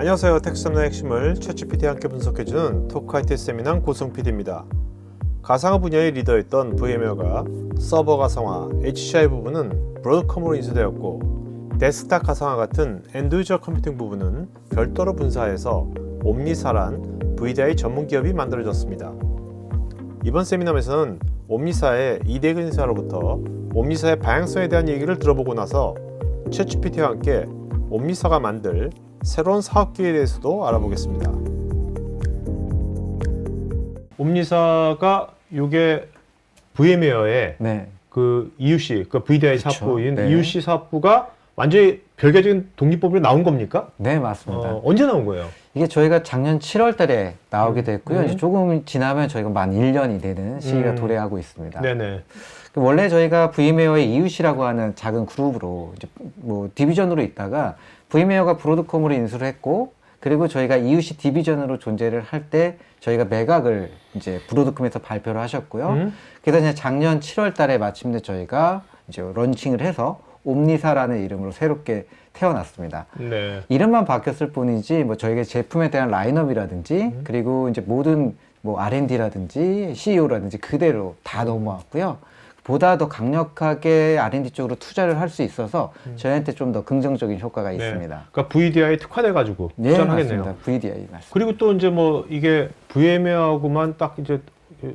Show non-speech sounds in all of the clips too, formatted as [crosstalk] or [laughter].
안녕하세요. 텍스트의 핵심을 채취PD 함께 분석해주는 토크하이트 세미남 고승 PD입니다. 가상화 분야의 리더였던 VM웨어가 서버 가상화, HCI 부분은 브로드컴으로 인수되었고 데스크탑 가상화 같은 엔드유저 컴퓨팅 부분은 별도로 분사해서 옴니사란 VDI 전문 기업이 만들어졌습니다. 이번 세미남에서는 옴니사의 이대근 인사로부터 옴니사의 방향성에 대한 얘기를 들어보고 나서 채취PT와 함께 옴니사가 만들 새로운 사업기에 대해서도 알아보겠습니다. 옴니사가 이게 VM웨어의 네. 그 EUC, 그 VDI 그쵸. 사업부인 네. EUC 사업부가 완전히 별개적인 독립법으로 나온 겁니까? 네, 맞습니다. 어, 언제 나온 거예요? 이게 저희가 작년 7월 달에 나오게 됐고요. 음. 이제 조금 지나면 저희가 만 1년이 되는 시기가 음. 도래하고 있습니다. 네네. 그 원래 저희가 VM웨어의 이웃이라고 하는 작은 그룹으로 이제 뭐 디비전으로 있다가 VM웨어가 브로드컴으로 인수를 했고 그리고 저희가 이웃이 디비전으로 존재를 할 때 저희가 매각을 이제 브로드컴에서 발표를 하셨고요. 음? 그래서 이제 작년 7월 달에 마침내 저희가 이제 런칭을 해서 옴니사라는 이름으로 새롭게 태어났습니다. 네. 이름만 바뀌었을 뿐이지 뭐 저희가 제품에 대한 라인업이라든지 음. 그리고 이제 모든 뭐 R&D라든지 CEO라든지 그대로 다 넘어왔고요. 보다 더 강력하게 R&D 쪽으로 투자를 할 수 있어서 저희한테 좀 더 긍정적인 효과가 음. 네. 있습니다. 그러니까 VDI 특화돼 가지고 네, 투자하겠네요. 맞습니다. VDI 맞습니다. 그리고 또 이제 뭐 이게 VM웨어하고만 딱 이제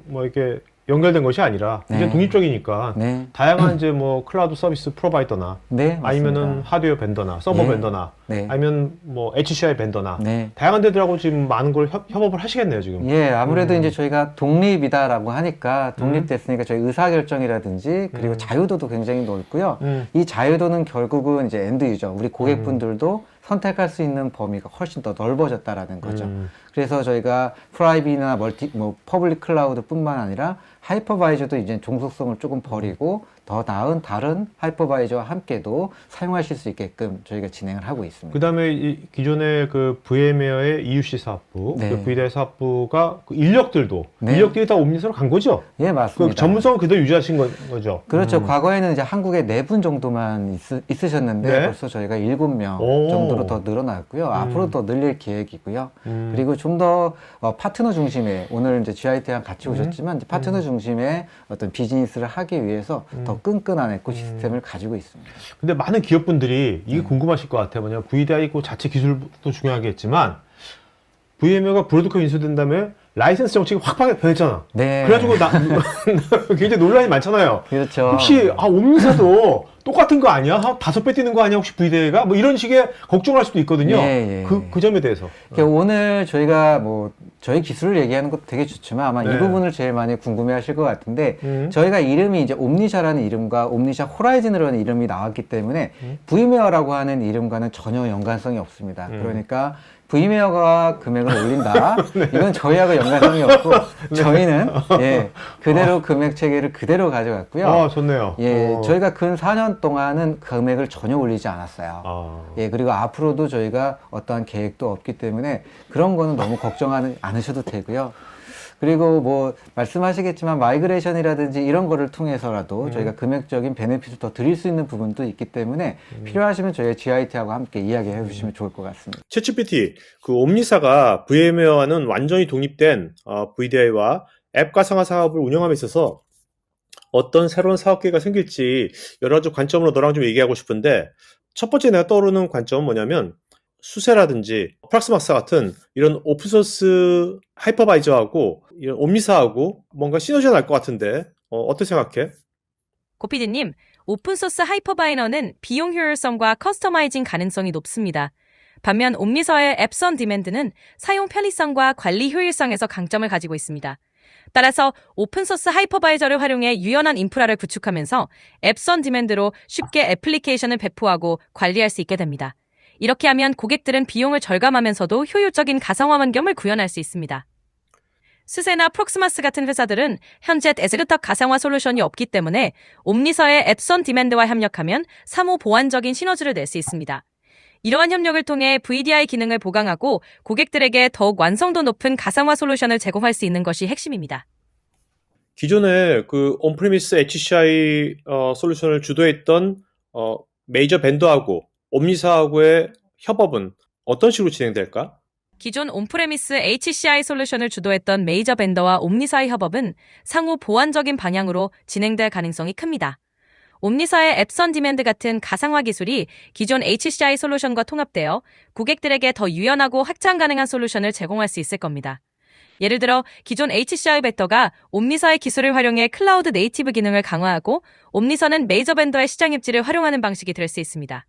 뭐 이렇게 연결된 것이 아니라 이제 네. 독립적이니까 네, 다양한 이제 뭐 클라우드 서비스 프로바이더나 네, 아니면은 맞습니다. 하드웨어 벤더나 서버 네. 벤더나 네, 아니면 뭐 HCI 벤더나 네. 다양한 데들하고 지금 많은 걸 협, 협업을 하시겠네요 지금. 예, 아무래도 음. 이제 저희가 독립이다라고 하니까 독립됐으니까 저희 의사 결정이라든지 그리고 음. 자유도도 굉장히 넓고요. 음. 이 자유도는 결국은 이제 엔드 유저, 우리 고객분들도 선택할 수 있는 범위가 훨씬 더 넓어졌다라는 거죠. 음. 그래서 저희가 프라이빗이나 멀티, 뭐, 퍼블릭 클라우드뿐만 아니라 하이퍼바이저도 이제 종속성을 조금 버리고 더 나은 다른 하이퍼바이저와 함께도 사용하실 수 있게끔 저희가 진행을 하고 있습니다. 그다음에 이 기존의 그 VM웨어의 EUC 사업부, 네. 그 VDI 사업부가 그 인력들도 네. 인력들이 다 옴니스로 간 거죠. 예, 맞습니다. 그 전문성은 그대로 유지하신 거, 죠 그렇죠. 과거에는 이제 한국에 네 분 정도만 있, 으셨는데 네. 벌써 저희가 일곱 명 오. 정도 로 더 늘어났고요. 앞으로 더 늘릴 계획이고요. 그리고 좀더 어, 파트너 중심의 오늘 이제 GIT랑 같이 음. 오셨지만 이제 파트너 중심의 어떤 비즈니스를 하기 위해서 음. 더 끈끈한 에코시스템을 가지고 있습니다. 근데 많은 기업분들이 이게 네. 궁금하실 것 같아요. 뭐냐 VDI 그 자체 기술도 중요하겠지만 VM웨어가 브로드컴 인수된 다음에 라이센스 정책이 확 변했잖아. 네. 그래가지고 나 [laughs] 굉장히 논란이 많잖아요. 그렇죠. 혹시 아 옴니사도 똑같은 거 아니야? 한 다섯 배 뛰는 거 아니야? 혹시 VDI가 뭐 이런 식의 걱정할 수도 있거든요. 예, 예. 그, 그 점에 대해서. 그러니까 오늘 저희가 뭐 저희 기술을 얘기하는 것도 되게 좋지만 아마 네. 이 부분을 제일 많이 궁금해하실 것 같은데 음. 저희가 이름이 이제 옴니샤라는 이름과 옴니샤 호라이즌이라는 이름이 나왔기 때문에 음. 브이메어라고 하는 이름과는 전혀 연관성이 없습니다. 음. 그러니까 브이메어가 금액을 올린다. [laughs] 네. 이건 저희하고 연관성이 없고 [laughs] 저희는 [laughs] 예 그대로 금액 체계를 그대로 가져갔고요. 아 좋네요. 예, 어. 저희가 근 4년 동안은 금액을 전혀 올리지 않았어요. 아. 예, 그리고 앞으로도 저희가 어떠한 계획도 없기 때문에 그런 거는 너무 걱정하는 않으셔도 되고요. 그리고 뭐 말씀하시겠지만 마이그레이션이라든지 이런 거를 통해서라도 저희가 금액적인 베네핏을 더 드릴 수 있는 부분도 있기 때문에 필요하시면 저희 GIT하고 함께 이야기해 주시면 좋을 것 같습니다. 챗GPT 그 옴니사가 VM웨어와는 완전히 독립된 어, VDI와 앱 가상화 사업을 운영함에 있어서 어떤 새로운 사업 기회가 생길지 여러 가지 관점으로 너랑 좀 얘기하고 싶은데 첫 번째 내가 떠오르는 관점은 뭐냐면 수세라든지 프락스마스 같은 이런 오픈소스 하이퍼바이저하고 이런 옴니사하고 뭔가 시너지가 날 것 같은데 어, 어떻게 생각해? 고피디님, 오픈소스 하이퍼바이너는 비용 효율성과 커스터마이징 가능성이 높습니다. 반면 옴니서의 앱선 디맨드는 사용 편의성과 관리 효율성에서 강점을 가지고 있습니다. 따라서 오픈소스 하이퍼바이저를 활용해 유연한 인프라를 구축하면서 앱선 디맨드로 쉽게 애플리케이션을 배포하고 관리할 수 있게 됩니다. 이렇게 하면 고객들은 비용을 절감하면서도 효율적인 가상화 환경을 구현할 수 있습니다. 수세나 프록스마스 같은 회사들은 현재 데스크탑 가상화 솔루션이 없기 때문에 옴니서의 앱선 디맨드와 협력하면 사무 보완적인 시너지를 낼 수 있습니다. 이러한 협력을 통해 VDI 기능을 보강하고 고객들에게 더욱 완성도 높은 가상화 솔루션을 제공할 수 있는 것이 핵심입니다. 기존에 그 온프리미스 HCI 어, 솔루션을 주도했던 어, 메이저 벤더하고 옴니사하고의 협업은 어떤 식으로 진행될까? 기존 온프레미스 HCI 솔루션을 주도했던 메이저 벤더와 옴니사의 협업은 상호 보완적인 방향으로 진행될 가능성이 큽니다. 옴니사의 앱선 디맨드 같은 가상화 기술이 기존 HCI 솔루션과 통합되어 고객들에게 더 유연하고 확장 가능한 솔루션을 제공할 수 있을 겁니다. 예를 들어 기존 HCI 벤더가 옴니사의 기술을 활용해 클라우드 네이티브 기능을 강화하고 옴니서는 메이저 벤더의 시장 입지를 활용하는 방식이 될 수 있습니다.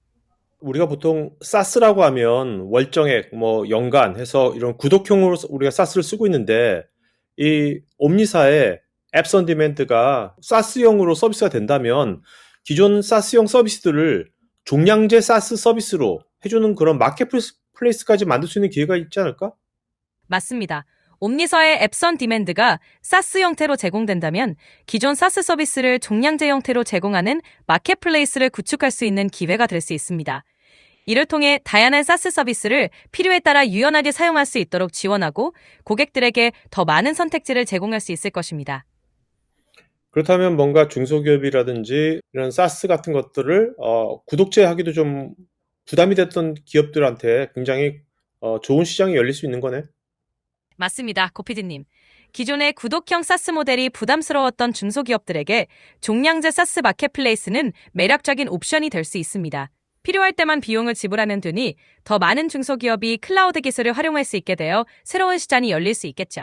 우리가 보통 사스라고 하면 월정액, 뭐 연간 해서 이런 구독형으로 우리가 사스를 쓰고 있는데 이 옴니사의 앱선 디맨드가 사스형으로 서비스가 된다면 기존 사스형 서비스들을 종량제 사스 서비스로 해주는 그런 마켓플레이스까지 만들 수 있는 기회가 있지 않을까? 맞습니다. 옴니서의 앱선 디맨드가 사스 형태로 제공된다면 기존 사스 서비스를 종량제 형태로 제공하는 마켓플레이스를 구축할 수 있는 기회가 될 수 있습니다. 이를 통해 다양한 사스 서비스를 필요에 따라 유연하게 사용할 수 있도록 지원하고 고객들에게 더 많은 선택지를 제공할 수 있을 것입니다. 그렇다면 뭔가 중소기업이라든지 이런 사스 같은 것들을 어, 구독제 하기도 좀 부담이 됐던 기업들한테 굉장히 어, 좋은 시장이 열릴 수 있는 거네. 맞습니다. 고피디님. 기존의 구독형 사스 모델이 부담스러웠던 중소기업들에게 종량제 사스 마켓플레이스는 매력적인 옵션이 될 수 있습니다. 필요할 때만 비용을 지불하면 되니 더 많은 중소기업이 클라우드 기술을 활용할 수 있게 되어 새로운 시장이 열릴 수 있겠죠.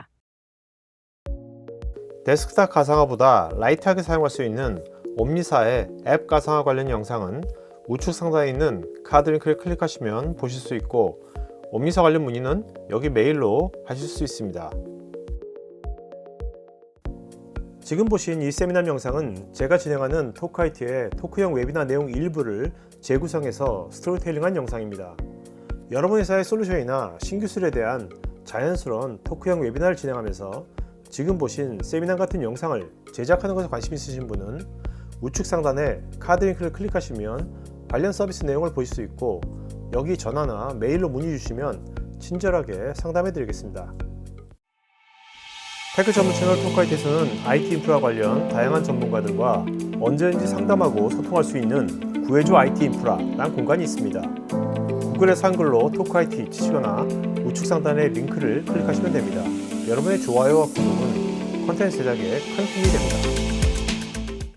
데스크탑 가상화보다 라이트하게 사용할 수 있는 옴니사의 앱 가상화 관련 영상은 우측 상단에 있는 카드 링크를 클릭하시면 보실 수 있고 옴니사 관련 문의는 여기 메일로 하실 수 있습니다. 지금 보신 이 세미나 영상은 제가 진행하는 토크아이티의 토크형 웨비나 내용 일부를 재구성해서 스토리텔링한 영상입니다. 여러분 회사의 솔루션이나 신기술에 대한 자연스러운 토크형 웨비나를 진행하면서 지금 보신 세미나 같은 영상을 제작하는 것에 관심 있으신 분은 우측 상단에 카드 링크를 클릭하시면 관련 서비스 내용을 보실 수 있고 여기 전화나 메일로 문의 주시면 친절하게 상담해 드리겠습니다. 테크 전문 채널 토크아이트에서는 IT 인프라 관련 다양한 전문가들과 언제든지 상담하고 소통할 수 있는 구해줘 IT 인프라란 공간이 있습니다. 구글에서 한글로 토크아이티 치시거나 우측 상단의 링크를 클릭하시면 됩니다. 여러분의 좋아요와 구독은 컨텐츠 제작에 큰 힘이 됩니다.